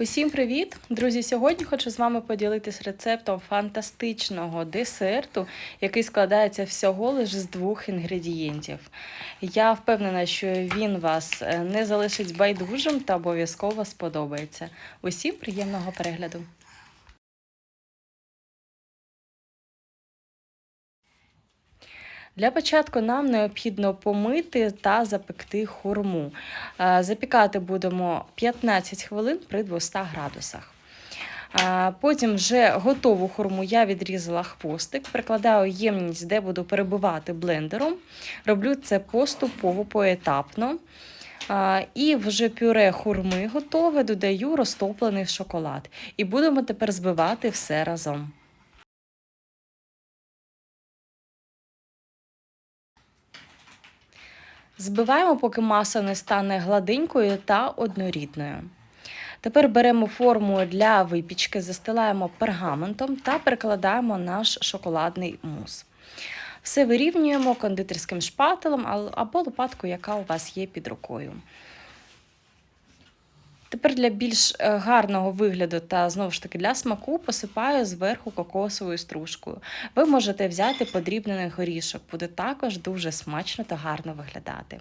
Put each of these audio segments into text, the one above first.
Усім привіт! Друзі! Сьогодні хочу з вами поділитись рецептом фантастичного десерту, який складається всього лише з двох інгредієнтів. Я впевнена, що він вас е, не залишить байдужим та обов'язково сподобається. Усім приємного перегляду! Для початку нам необхідно помити та запекти хурму. Е, Запікати будемо 15 хвилин при 200 градусах. Е, Потім вже готову хурму я відрізала хвостик, прикладаю ємність, де буду перебивати блендером. Роблю це поступово, поетапно. Е, І вже пюре хурми готове, додаю розтоплений шоколад. І будемо тепер збивати все разом. Збиваємо, поки маса не стане гладенькою та однорідною. Тепер беремо форму для випічки, застилаємо пергаментом та перекладаємо наш шоколадний мус. Все вирівнюємо кондитерським шпателем або лопаткою, яка у вас є під рукою. Тепер для більш е, гарного вигляду та знову ж таки для смаку посипаю зверху кокосовою стружкою. Ви можете взяти подрібнений горішок, буде також дуже смачно та гарно виглядати.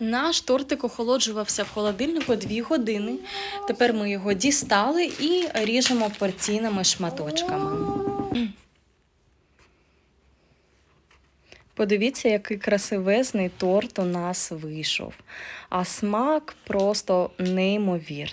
Наш тортик охолоджувався в холодильнику 2 години. Тепер ми його дістали і ріжемо порційними шматочками. Подивіться, який красивезний торт у нас вийшов. А смак просто неймовірний.